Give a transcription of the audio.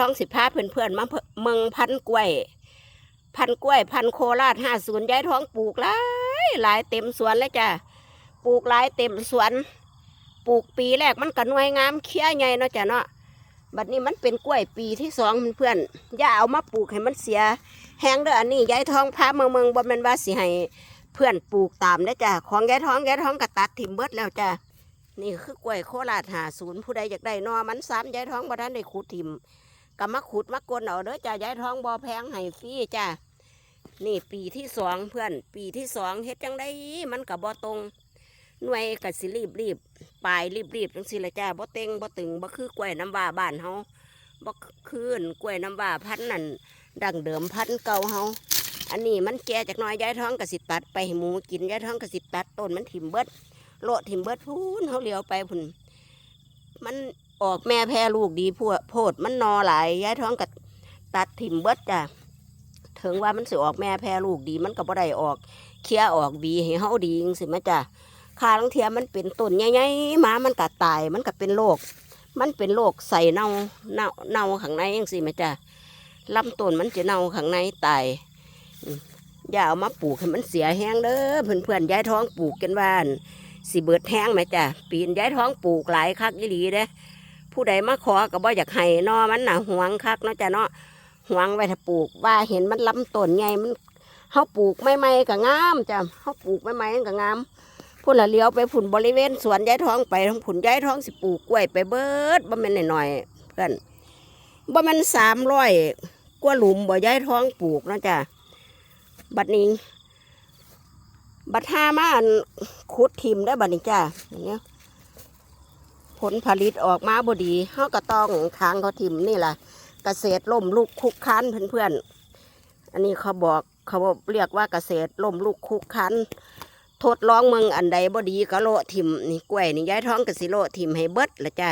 ท้องสิพาเพื่อนๆมาเมืองพันกล้วย พันกล้วย พันโคราชห้าศูนย์ย้ายท้องปลูกหลายหลายเต็มสวนเลยจ้ะปลูกหลายเต็มสวน ปลูกปีแรกมันก็น่วยงามเคี้ยใหญ่เนาะจ้ะเนาะบัดนี้มันเป็นกล้วยปีที่สองเพื่อนอย่าเอามาปลูกให้มันเสีย แห้งเด้ออันนี้ย้ายท้องพาเมืองเมืองบ่แม่นว่าสิให้เพื่อนปลูกตามได้จ้ะของย้ายท้องย้ายท้องก็ตัดถิ่มเบิดแล้วจ้ะนี่คือกล้วยโคราชหาศูนย์ผู้ใดอยากได้นอมันซ้ำย้ายท้องบ่ทันได้ขุดถิ่ม ก็มาขุดมากลเอาเด้อจ้ะยายท้องบอแพงให้ฟรีจ้ะนี่ปีที่สองเพื่อน ปีที่สองเฮ็ดจังได้มันกับบอตรง หน่วยกับสิรีบรีบปลายรีบรีบจังสิละจ้าบ่เต็งบ่ตึงบ่คือกล้วยน้ำว้าบ้านเฮาบ่คืนกล้วยน้ำว้าพันนั่นดังเดิมพันเก่าเฮาอันนี้มันแก่จากน้อยยายท้องกับสิตัด ไปหมูกินยายท้องกับสิตัดต้นมันถิ่มเบิดโลถิ่มเบิดพูนเฮาเลี้ยวไปพุ่นมัน ออกแม่แพรลูกดีพวโพดมันนอหลายย้ายท้องกับตัดถิ่มเบิดจ้ะถึงว่ามันสิออกแม่แพรลูกดีมันก็บ่ได้ออกเคลียออกบีให้เฮาดีจังสิมาจ้ะคาลังเทียมันเป็นต้นใหญ่ๆหมามันก็ตายมันก็เป็นโรคมันเป็นโรคใส่เน่าเน่าเน่าข้างในจังสิมาจ้ะลำต้นมันจะเน่าข้างในตายอย่าเอามาปลูกให้มันเสียแห้งเด้อเพื่อนๆย้ายท้องปลูกกันบ้านสิเบิดแห้งไหมจ้ะปีนย้ายท้องปลูกหลายคักอีหลีเด้ ผู้ใดมาขอก็บ่อยากให้เนอมันน่ะหวงคักเนาะจ้ะเนาะหวงไว้ถ้าปลูกว่าเห็นมันลำต้นใหญ่มันเฮาปลูกไม่ไม่ก็งามจ้ะเฮาปลูกไม่ไม่ก็งามพุ่นละเลี้ยวไปผุนบริเวณสวนย้ายท้องไปทั้งผุนย้ายท้องสิปลูกกล้วยไปเบิดบ่แม่นหน่อยๆเพื่อนบ่แม่นสามร้อยกว่าหลุมบ่ย้ายท้องปลูกเนาะจ้ะบัดนี้บัดห้ามาขุดทิมได้บัดนี้จ้ะอย่างเงี้ย ผลผลิตออกมาบดีเฮาก็ต้องทางเขาทิมนี่แหละเกษตรล่มลุกคุกคันเพื่อนๆ อันนี้เขาบอกเขาเรียกว่าเกษตรล่มลุกคุกคันทดลองเมืองอันใดบดีก็โลทิมนี่กล้วยนี่ย้ายท้องกสิโลทิมให้เบิดละจ้า